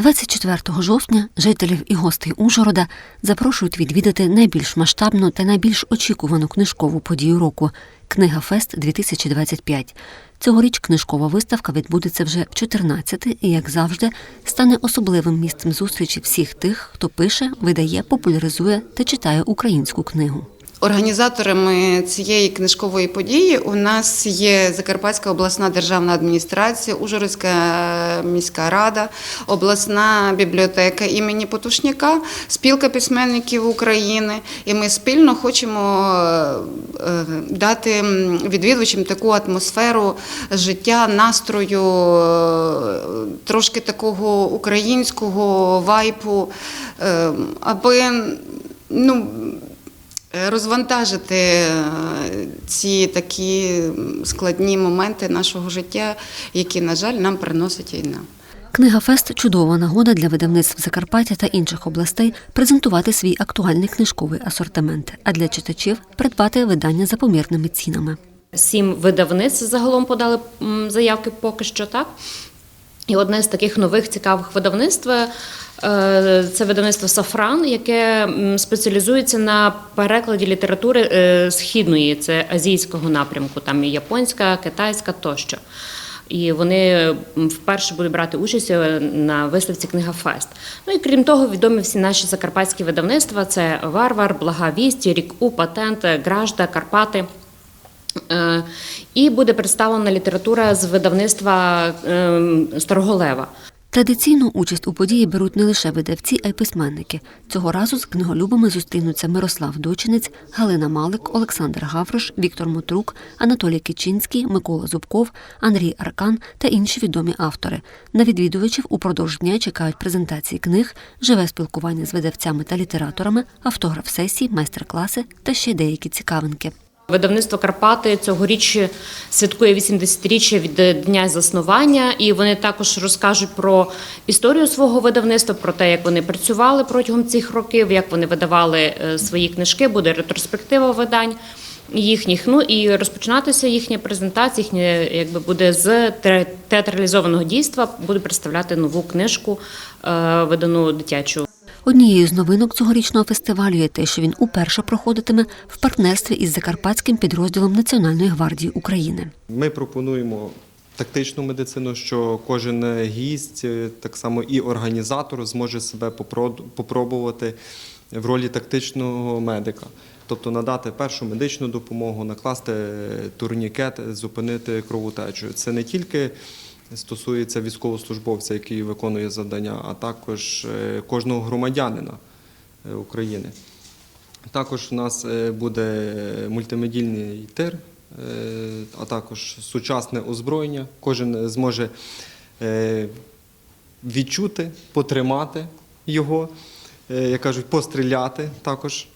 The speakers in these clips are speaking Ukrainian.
24 жовтня жителів і гостей Ужгорода запрошують відвідати найбільш масштабну та найбільш очікувану книжкову подію року Книга Фест 2025. Цьогоріч книжкова виставка відбудеться вже в 14 і, як завжди, стане особливим місцем зустрічі всіх тих, хто пише, видає, популяризує та читає українську книгу. Організаторами цієї книжкової події у нас є Закарпатська обласна державна адміністрація, Ужгородська міська рада, обласна бібліотека імені Потушняка, спілка письменників України. І ми спільно хочемо е, е, дати відвідувачам таку атмосферу життя, настрою, е, трошки такого українського вайпу, е, аби ну. Е, Розвантажити е, ці такі складні моменти нашого життя, які, на жаль, нам приносить війна. Книга Фест чудова нагода для видавництв Закарпаття та інших областей презентувати свій актуальний книжковий асортимент, а для читачів придбати видання за помірними цінами. Сім видавництв загалом подали заявки поки що так. І одне з таких нових цікавих видавництв е, це видавництво Сафран, яке спеціалізується на перекладі літератури е, східної, це азійського напрямку, там і японська, китайська тощо. І вони вперше будуть брати участь е, на виставці Книга Фест. Ну і крім того, відомі всі наші закарпатські видавництва: це Варвар, Блага Вість, Рік У, Патент, Гражда, Карпати. Е, І буде представлена література з видавництва ем, Старого Лева. Традиційну участь у події беруть не лише видавці, а й письменники. Цього разу з книголюбами зустрінуться Мирослав Дочинець, Галина Малик, Олександр Гаврош, Віктор Мотрук, Анатолій Кичинський, Микола Зубков, Андрій Аркан та інші відомі автори. На відвідувачів упродовж дня чекають презентації книг, живе спілкування з видавцями та літераторами, автограф сесії, майстер-класи та ще деякі цікавинки. Видавництво Карпати цьогоріч святкує 80-річчя від дня заснування, і вони також розкажуть про історію свого видавництва, про те, як вони працювали протягом цих років, як вони видавали е, свої книжки. Буде ретроспектива видань їхніх. Ну і розпочинатися їхня презентація, їхня якби буде з те- театралізованого дійства. Буде представляти нову книжку, е, видану дитячу. Однією з новинок цьогорічного фестивалю є те, що він уперше проходитиме в партнерстві із закарпатським підрозділом Національної гвардії України. Ми пропонуємо тактичну медицину, що кожен гість, е, так само і організатор, зможе себе попро- попробувати в ролі тактичного медика. Тобто надати першу медичну допомогу, накласти турнікет, зупинити кровотечу. Це не тільки стосується військовослужбовця, який виконує завдання, а також е, кожного громадянина е, України. Також у нас е, буде мультимедійний тир, а також сучасне озброєння. Кожен зможе відчути, потримати його, як кажуть, постріляти також.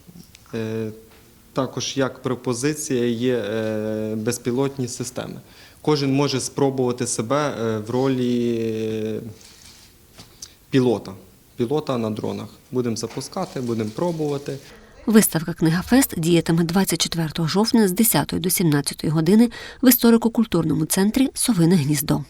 Також як пропозиція є безпілотні системи. Кожен може спробувати себе е, в ролі е, пілота, пілота на дронах. Будемо запускати, будемо пробувати. Виставка Фест діятиме 24 жовтня з 10 до 17 години в історико-культурному центрі Совине гніздо.